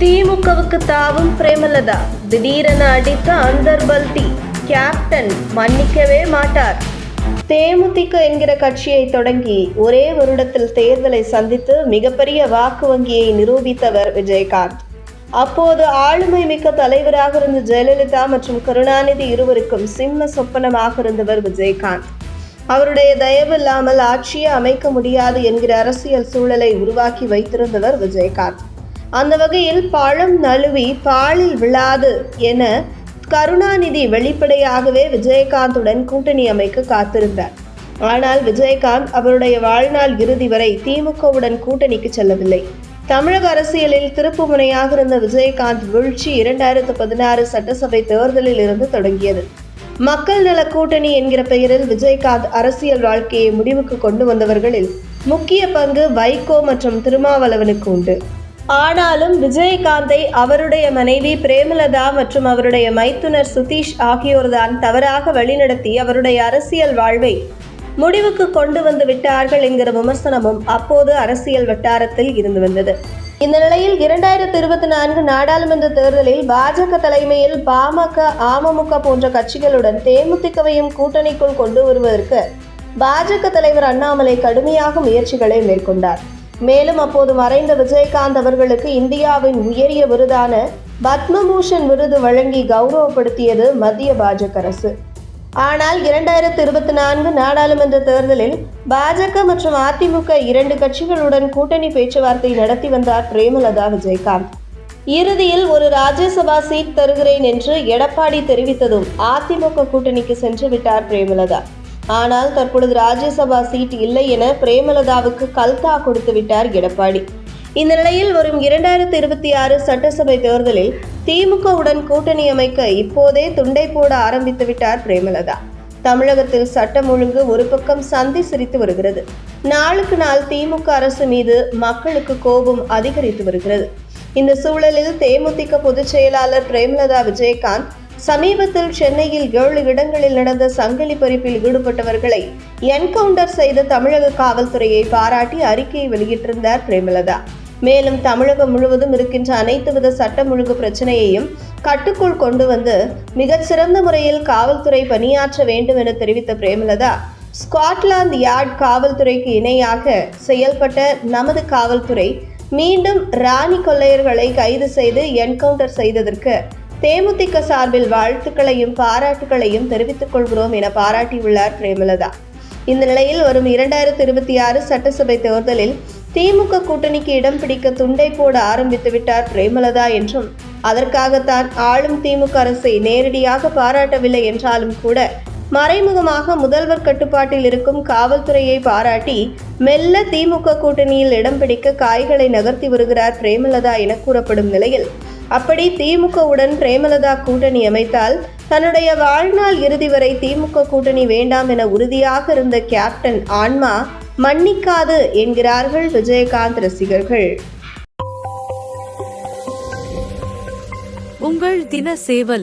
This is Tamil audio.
திமுகவுக்கு தாவும் பிரேமலதா. திடீரென அடித்த அந்தர்பல்தி கேப்டன் மன்னிக்கவே மாட்டார். தேமுதிக என்கிற கட்சியை தொடங்கி ஒரே வருடத்தில் தேர்தலை சந்தித்து மிகப்பெரிய வாக்கு வங்கியை நிரூபித்தவர் விஜயகாந்த். அப்போது ஆளுமை மிக்க தலைவராக இருந்த ஜெயலலிதா மற்றும் கருணாநிதி இருவருக்கும் சிம்ம சொப்பனமாக இருந்தவர் விஜயகாந்த். அவருடைய தயவு இல்லாமல் ஆட்சியை அமைக்க முடியாது என்கிற அரசியல் சூழலை உருவாக்கி வைத்திருந்தவர் விஜயகாந்த். அந்த வகையில் பழம் நழுவி பாலில் விழாது என கருணாநிதி வெளிப்படையாகவே விஜயகாந்துடன் கூட்டணி அமைக்க காத்திருந்தார். ஆனால் விஜயகாந்த் அவருடைய வாழ்நாள் இறுதி வரை திமுகவுடன் கூட்டணிக்கு செல்லவில்லை. தமிழக அரசியலில் திருப்பு முனையாக இருந்த விஜயகாந்த் வீழ்ச்சி இரண்டாயிரத்து பதினாறு சட்டசபை தேர்தலில் இருந்து தொடங்கியது. மக்கள் நல கூட்டணி என்கிற பெயரில் விஜயகாந்த் அரசியல் வாழ்க்கையை முடிவுக்கு கொண்டு வந்தவர்களில் முக்கிய பங்கு வைகோ மற்றும் திருமாவளவனுக்கு உண்டு. ஆனாலும் விஜயகாந்தை அவருடைய மனைவி பிரேமலதா மற்றும் அவருடைய மைத்துனர் சுதீஷ் ஆகியோர்தான் தவறாக வழிநடத்தி அவருடைய அரசியல் வாழ்வை முடிவுக்கு கொண்டு வந்து விட்டார்கள் என்கிற விமர்சனமும் அப்போது அரசியல் வட்டாரத்தில் இருந்து வந்தது. இந்த நிலையில் இரண்டாயிரத்தி இருபத்தி நான்கு நாடாளுமன்ற தேர்தலில் பாஜக தலைமையில் பாமக அமமுக போன்ற கட்சிகளுடன் தேமுதிகவையும் கூட்டணிக்குள் கொண்டு வருவதற்கு பாஜக தலைவர் அண்ணாமலை கடுமையாக முயற்சிகளை மேற்கொண்டார். மேலும் அப்போது மறைந்த விஜயகாந்த் அவர்களுக்கு இந்தியாவின் உயரிய விருதான பத்மபூஷன் விருது வழங்கி கௌரவப்படுத்தியது மத்திய பாஜக அரசு. ஆனால் இரண்டாயிரத்தி இருபத்தி நான்கு நாடாளுமன்ற தேர்தலில் பாஜக மற்றும் அதிமுக இரண்டு கட்சிகளுடன் கூட்டணி பேச்சுவார்த்தை நடத்தி வந்தார் பிரேமலதா விஜயகாந்த். இறுதியில் ஒரு ராஜ்யசபா சீட் தருகிறேன் என்று எடப்பாடி தெரிவித்ததும் அதிமுக கூட்டணிக்கு சென்று விட்டார் பிரேமலதா. ஆனால் தற்பொழுது ராஜ்யசபா சீட் இல்லை என பிரேமலதாவுக்கு கல்தா கொடுத்து விட்டார் எடப்பாடி. இந்த நிலையில் வரும் இரண்டாயிரத்தி இருபத்தி ஆறு சட்டசபை தேர்தலில் திமுகவுடன் கூட்டணி அமைக்க இப்போதே துண்டை போட ஆரம்பித்து விட்டார் பிரேமலதா. தமிழகத்தில் சட்டம் ஒழுங்கு ஒரு பக்கம் சந்தி சிரித்து வருகிறது. நாளுக்கு நாள் திமுக அரசு மீது மக்களுக்கு கோபம் அதிகரித்து வருகிறது. இந்த சூழலில் தேமுதிக பொதுச் செயலாளர் பிரேமலதா விஜயகாந்த் சமீபத்தில் சென்னையில் ஏழு இடங்களில் நடந்த சங்கிலி பறிப்பில் ஈடுபட்டவர்களை என்கவுண்டர் செய்த தமிழக காவல்துறையை பாராட்டி அறிக்கையை வெளியிட்டிருந்தார் பிரேமலதா. மேலும் தமிழகம் முழுவதும் இருக்கின்ற அனைத்து வித சட்டம் ஒழுங்கு பிரச்சனையையும் கட்டுக்குள் கொண்டு வந்து மிகச்சிறந்த முறையில் காவல்துறை பணியாற்ற வேண்டும் என தெரிவித்த பிரேமலதா ஸ்காட்லாந்து யார்ட் காவல்துறைக்கு இணையாக செயல்பட்ட நமது காவல்துறை மீண்டும் ராணி கொள்ளையர்களை கைது செய்து என்கவுண்டர் செய்ததற்கு தேமுதிக சார்பில் வாழ்த்துக்களையும் பாராட்டுகளையும் தெரிவித்துக் கொள்கிறோம் என பாராட்டியுள்ளார் பிரேமலதா. இந்த நிலையில் வரும் இரண்டாயிரத்தி இருபத்தி ஆறு சட்டசபை தேர்தலில் திமுக கூட்டணிக்கு இடம் பிடிக்க துண்டை போட ஆரம்பித்து விட்டார் பிரேமலதா என்றும் அதற்காகத்தான் ஆளும் திமுக அரசை நேரடியாக பாராட்டவில்லை என்றாலும் கூட மறைமுகமாக முதல்வர் கட்டுப்பாட்டில் இருக்கும் காவல்துறையை பாராட்டி மெல்ல திமுக கூட்டணியில் இடம் பிடிக்க காய்களை நகர்த்தி வருகிறார் பிரேமலதா என கூறப்படும் நிலையில் அப்படி திமுகவுடன் பிரேமலதா கூட்டணி அமைத்தால் தன்னுடைய வாழ்நாள் இறுதி வரை திமுக கூட்டணி வேண்டாம் என உறுதியாக இருந்த கேப்டன் ஆன்மா மன்னிக்காது என்கிறார்கள் விஜயகாந்த் ரசிகர்கள். உங்கள் தின சேவல்